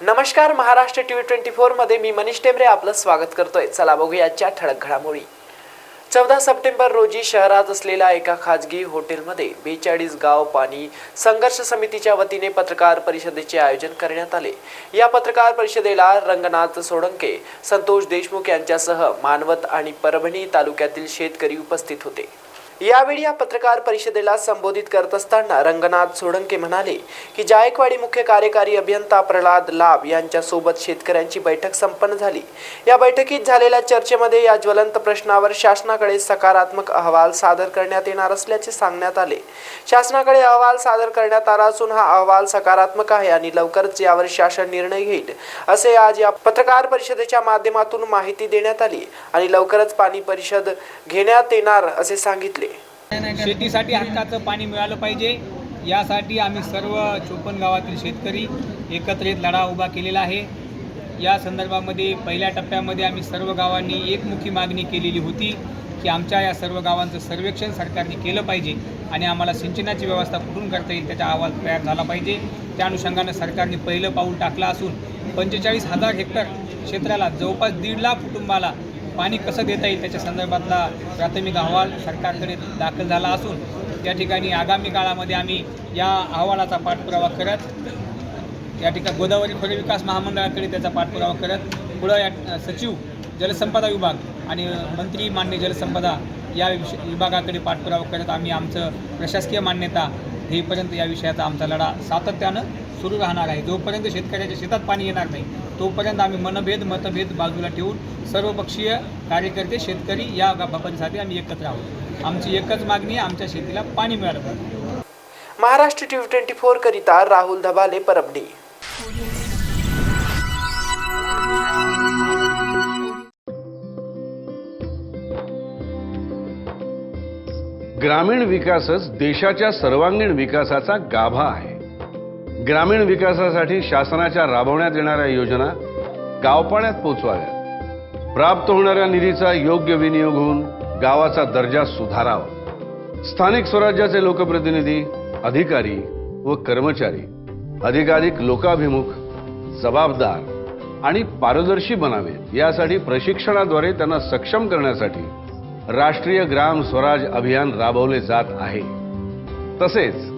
नमस्कार Maharashtra TV twenty फोरमध्ये मी मनीष टेमरे आपलं स्वागत करतोय. चला बघूया आजच्या ठळक घडामोडी. चौदा सप्टेंबर रोजी शहरात असलेल्या एका खाजगी हॉटेलमध्ये बेचाळीस गाव पाणी संघर्ष समितीच्या वतीने पत्रकार परिषदेचे आयोजन करण्यात आले. या पत्रकार परिषदेला रंगनाथ सोळंके संतोष देशमुख यांच्यासह मानवत आणि परभणी तालुक्यातील शेतकरी उपस्थित होते. यावेळी या पत्रकार परिषदेला संबोधित करत असताना रंगनाथ सोडंके म्हणाले की जायकवाडी मुख्य कार्यकारी अभियंता प्रल्हाद लाभ यांच्यासोबत शेतकऱ्यांची बैठक संपन्न झाली. या बैठकीत झालेल्या चर्चेमध्ये या ज्वलंत प्रश्नावर शासनाकडे सकारात्मक अहवाल सादर करण्यात येणार असल्याचे सांगण्यात आले. शासनाकडे अहवाल सादर करण्यात आला असून हा अहवाल सकारात्मक आहे आणि लवकरच यावर शासन निर्णय घेईल असे आज या पत्रकार परिषदेच्या माध्यमातून माहिती देण्यात आली आणि लवकरच पाणी परिषद घेण्यात येणार असे सांगितले. शेतीसाठी हक्काचं पाणी मिळालं पाहिजे. यासाठी आम्ही सर्व चोपन्न गावातील शेतकरी एकत्रित लढा उभा केलेला आहे. या संदर्भामध्ये पहिल्या टप्प्यामध्ये आम्ही सर्व गावांनी एकमुखी मागणी केलेली होती की आमच्या या सर्व गावांचं सर्वेक्षण सरकारने केलं पाहिजे आणि आम्हाला सिंचनाची व्यवस्था कुठून करता येईल त्याचा अहवाल तयार झाला पाहिजे. त्या अनुषंगानं सरकारने पहिलं पाऊल टाकलं असून पंचेचाळीस हजार हेक्टर क्षेत्राला जवळपास दीड लाख कुटुंबाला पाणी कसं देता येईल त्याच्या संदर्भातला प्राथमिक अहवाल सरकारकडे दाखल झाला असून त्या ठिकाणी आगामी काळामध्ये आम्ही या अहवालाचा पाठपुरावा करत या ठिकाणी गोदावरी खोरे विकास महामंडळाकडे त्याचा पाठपुरावा करत पुढं या सचिव जलसंपदा विभाग आणि मंत्री मान्य जलसंपदा या विष विभागाकडे पाठपुरावा करत आम्ही आमचं प्रशासकीय मान्यता हेपर्यंत या विषयाचा आमचा लढा सातत्यानं सुरू राहणार आहे. जोपर्यंत शेतकऱ्याच्या शेतात पाणी येणार नाही तोपर्यंत आम्ही मनभेद मतभेद बाजूला ठेवून सर्वपक्षीय कार्यकर्ते शेतकरी या बाबतीसाठी आम्ही एकत्र आहोत. आमची एकच मागणी आहे आमच्या शेतीला पाणी मिळालं पाहिजे. महाराष्ट्र टीव्ही ट्वेंटी फोर करिता राहुल धबाले परभणी ग्रामीण विकासच देशाच्या सर्वांगीण विकासाचा गाभा आहे. ग्रामीण विकासासाठी शासनाच्या राबवण्यात येणाऱ्या योजना गावपाड्यात पोचवाव्यात. प्राप्त होणाऱ्या निधीचा योग्य विनियोग होऊन गावाचा दर्जा सुधारावा. स्थानिक स्वराज्याचे लोकप्रतिनिधी अधिकारी व कर्मचारी अधिकाधिक लोकाभिमुख जबाबदार आणि पारदर्शी बनावेत यासाठी प्रशिक्षणाद्वारे त्यांना सक्षम करण्यासाठी राष्ट्रीय ग्राम स्वराज अभियान राबवले जात आहे. तसेच